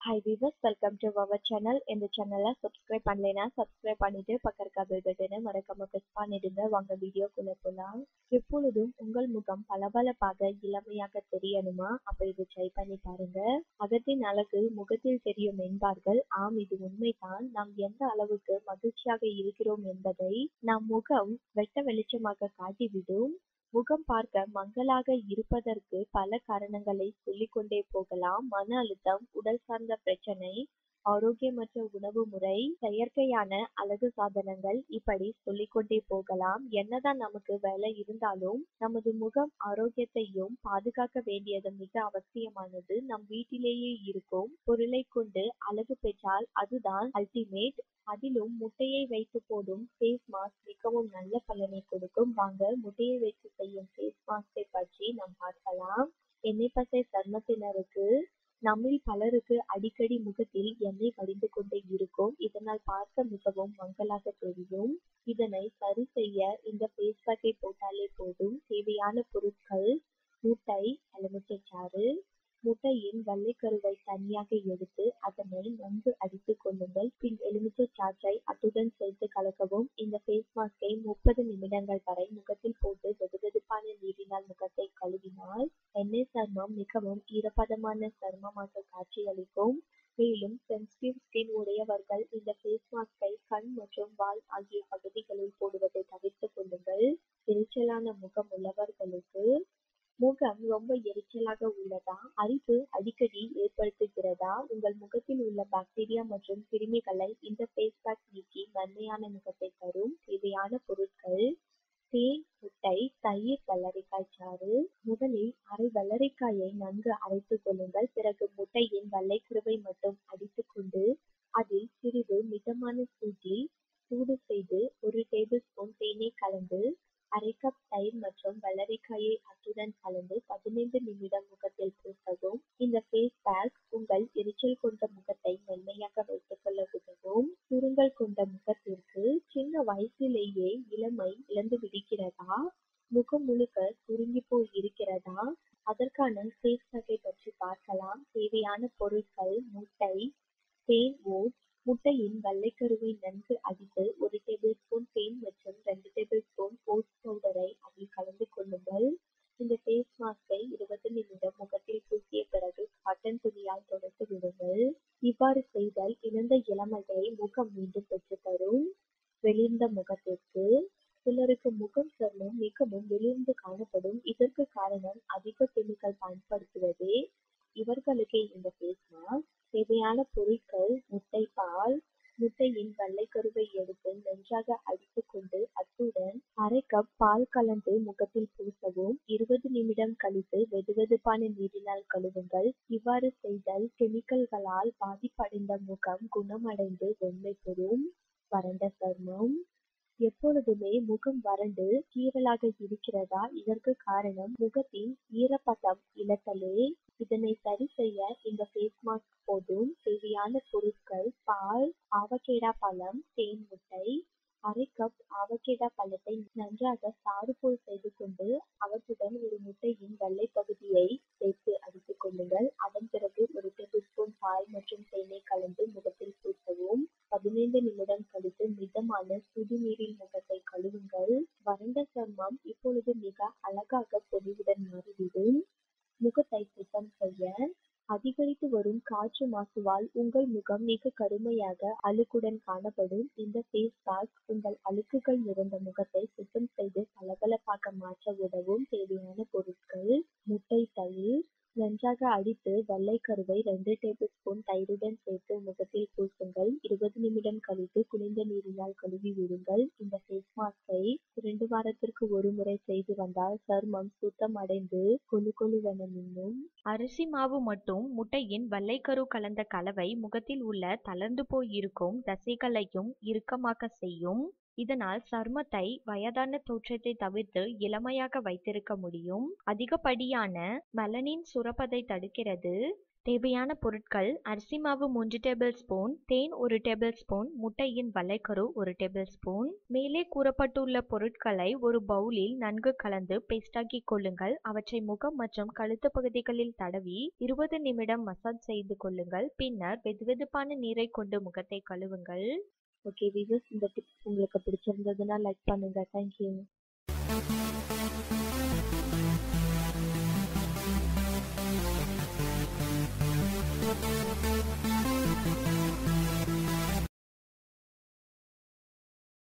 Hi viewers welcome to our channel இந்த சேனலை subscribe பண்ணலைன்னா சப்ஸ்கிரைப் பண்ணிட்டு பக்கம் இருக்க பெல் மறக்காம ப்ரெஸ் பண்ணிடுங்க. வாங்க வீடியோக்குள்ள போலாம். எப்பொழுதும் உங்கள் முகம் பளபளப்பாக இளமையாக தெரியணுமா? அப்ப இது ட்ரை பண்ணி பாருங்க. அகத்தின் அழகு முகத்தில் தெரியும் என்பார்கள். ஆம் இது உண்மைதான். நாம் எந்த அளவுக்கு மகிழ்ச்சியாக இருக்கிறோம் என்பதை நம் முகம் வெட்ட வெளிச்சமாக காட்டிவிடும். முகம் பார்க்க மங்கலாக இருப்பதற்கு பல காரணங்களை சொல்லிக்கொண்டே போகலாம். மன அழுத்தம் உடல் சார்ந்த பிரச்சனை ஆரோக்கியமற்ற உணவு முறை செயற்கையான அழகு சாதனங்கள் இப்படி சொல்லிக்கொண்டே போகலாம். என்னதான் நமக்கு வேலை இருந்தாலும் நமது முகம் ஆரோக்கியத்தையும் பாதுகாக்க வேண்டியது மிக அவசியமானது. நம் வீட்டிலேயே இருக்கும் பொருளை கொண்டு அழகு பெற்றால் அதுதான் அல்டிமேட் அதிலும் முட்டையை வைத்து போடும் ஃபேஸ் மாஸ்க் மிகவும் நல்ல பலனை கொடுக்கும். வாங்க முட்டையை வைத்து செய்யும் ஃபேஸ் மாஸ்கை பற்றி நாம் பார்க்கலாம். எண்ணெய் பசை சர்மத்தினருக்கு நம்மில் பலருக்கு அடிக்கடி முகத்தில் எண்ணெய் வடிந்து கொண்டே இருக்கும். இதனால் பார்க்க மிகவும் மங்கலாக தெரியும். இதனை சரி செய்ய இந்த ஃபேஸ் பேக்கை போட்டாலே போதும். தேவையான பொருட்கள் முட்டை எலுமிச்சைச்சாறு முட்டையின் வெள்ளைக்கருவை தனியாக எடுத்து அதனை நன்கு அடித்துக் கொள்ளுங்கள். பின் எலுமிச்சை சாற்றை அத்துடன் சேர்த்து கலக்கவும். இந்த ஃபேஸ் மாஸ்கை முப்பது நிமிடங்கள் வரை முகத்தில் போட்டு வெதுவெதுப்பான நீரினால் முகத்தை கழுவினால் எண்ணெய் சர்மம் மிகவும் ஈரப்பதமான சர்மமாக காட்சியளிக்கும். மேலும் சென்சிட்டிவ் ஸ்கின் உடையவர்கள் இந்த ஃபேஸ் மாஸ்கை கண் மற்றும் வால் ஆகிய பகுதிகளில் போடுவதை தவிர்த்துக் கொள்ளுங்கள் எரிச்சலான முகம் உள்ளவர்களுக்கு முகம் ரொம்ப எரிச்சலாக உள்ளதா? அரிப்பு அடிக்கடி ஏற்படுத்துகிறதா? உங்கள் முகத்தில் உள்ள பாக்டீரியா மற்றும் கிருமிகளை இந்த ஃபேஸ் பேக் நீக்கி நன்மையான முகத்தை தரும் தேவையான பொருட்கள். தேன் முட்டை தயிர் வெள்ளரிக்காய் சாறு. முதலில் அரை வெள்ளரிக்காயை நன்கு அரைத்துக் கொள்ளுங்கள். பிறகு முட்டையின் வெள்ளைக்குருவை மட்டும் அடித்துக்கொண்டு அதில் சிறிது மிதமான சூட்டில் சூடு செய்து ஒரு டேபிள் ஸ்பூன் தேனை கலந்து அரை கப் தயிர் மற்றும் வெள்ளரிக்காயை அத்துடன் கலந்து பதினைந்து நிமிடம் முகத்தில் பூசவும் இந்த ஃபேஸ் பேக் எரிச்சல் கொண்ட முகத்தை மென்மையாக வைத்துக் கொள்ள உதவும். சுருங்கல் கொண்ட முகத்திற்கு சின்ன வயசிலேயே இளமை இழந்து விடுகிறதா? முகம் முழுக்க சுருங்கி போய் இருக்கிறதா? அதற்கான ஃபேஸ் பேக்கை பற்றி பார்க்கலாம். தேவையான பொருட்கள் முட்டை தேன் ஓட் முட்டையின் வெள்ளைக்கருவை நன்கு அடித்து ஒரு டேபிள் ஸ்பூன் தேன் மற்றும் ரெண்டு டேபிள் ஸ்பூன் ஓட்ஸ் பவுடரை அதில் கலந்து கொள்ளுங்கள் இந்த ஃபேஸ் மாஸ்கை இருபது நிமிடம் முகத்தில் பூசிய பிறகு காட்டன் துணியால் தொடர்ந்து விடுங்கள் இவ்வாறு செய்தால் இழந்த இளமையை முகம் மீண்டும் பெற்று தரும் வெளிர்ந்த முகத்திற்கு. சிலருக்கு முகம் சர்மம் மிகவும் வெளிர்ந்து காணப்படும். இதற்கு காரணம் அதிக கெமிக்கல் பயன்படுத்துவதே. இவர்களுக்கே இந்த ஃபேஸ் மாஸ்க் தேவையான பொருள் முட்டை பால் முட்டையின் வெள்ளைக்கருவை எடுத்து நன்றாக அடித்துக் கொண்டு அத்துடன் அரை கப் பால் கலந்து முகத்தில் பூசவும் இருபது நிமிடம் கழித்து வெதுவெதுப்பான நீரினால் கழுவுங்கள். இவ்வாறு செய்தால் கெமிக்கல்களால் பாதிப்படைந்த முகம் குணமடைந்து வெண்மை பெறும். வறண்ட சர்மம். எப்பொழுதுமே முகம் வறண்டு கீறலாக இருக்கிறதா? இதற்கு காரணம் முகத்தின் ஈரப்பதம் இழத்தலே இதனை சரி செய்ய இந்த ஃபேஸ் மாஸ்க் போதும். தேவையான பொருட்கள் பால் ஆவகேடா பழம் தேன் முட்டை அரை கப் ஆவகேடா பழத்தை நன்றாக சாறு போல் செய்து கொண்டு அவற்றுடன் ஒரு முட்டையின் வெள்ளை பகுதியை சேர்த்து அடித்துக் கொள்ளுங்கள். அதன் பிறகு ஒரு டேபிள் ஸ்பூன் பால் மற்றும் தேனை கலந்து முகத்தில் பூசவும் பதினைந்து நிமிடம் கழித்து மிதமான சுடுநீரில் முகத்தை கழுவுங்கள். வறண்ட சர்மம் இப்பொழுது மிக அழகாக பொலிவுடன் மாறிவிடும். முகத்தை சுத்தம் செய்ய அதிகரித்து வரும் காற்று மாசுவால் உங்கள் முகம் மிக கருமையாக அழுக்குடன் காணப்படும். இந்த ஃபேஸ் பேக் உங்கள் அழுக்குகள் நிறைந்த முகத்தை சுத்தம் செய்து பளபளப்பாக மாற்ற உதவும் தேவையான பொருட்கள். முட்டை தயிர் நன்றாக அடித்து வெள்ளை கருவை ரெண்டு டேபிள் ஸ்பூன் தயிருடன் சேர்த்து முகத்தில் பூசுங்கள் நிமிடம் கழித்து குளிர்ந்த நீரினால் கழுவி விடுங்கள். இந்த ஃபேஸ் மாஸ்கை இரண்டு வாரத்திற்கு ஒரு முறை செய்து வந்தால் சருமம் சுத்தம் அடைந்து கொழு கொழுவென மின்னும். அரிசி மாவு மற்றும் முட்டையின் வெள்ளைக்கரு கலந்த கலவை முகத்தில் உள்ள தளர்ந்து போயிருக்கும் தசைகளையும் இறுக்கமாக்க செய்யும். இதனால் சருமத்தை வயதான தோற்றத்தை தவிர்த்து இளமையாக வைத்திருக்க முடியும். அதிகப்படியான மெலனின் சுரப்பதை தடுக்கிறது. தேவையான பொருட்கள் அரிசி மாவு மூன்று டேபிள் ஸ்பூன் தேன் ஒரு டேபிள் ஸ்பூன் முட்டையின் வளைக்கரு ஒரு டேபிள் ஸ்பூன். மேலே கூறப்பட்டுள்ள பொருட்களை ஒரு பவுலில் நன்கு கலந்து பேஸ்டாக்கி கொள்ளுங்கள். அவற்றை முகம் மற்றும் கழுத்து பகுதிகளில் தடவி இருபது நிமிடம் மசாஜ் செய்து கொள்ளுங்கள். பின்னர் வெதுவெதுப்பான நீரை கொண்டு முகத்தை கழுவுங்கள். ஓகே வியூவர்ஸ் இந்த டிப்ஸ் உங்களுக்கு பிடிச்சிருந்ததுன்னா லைக் பண்ணுங்க. தேங்க்யூ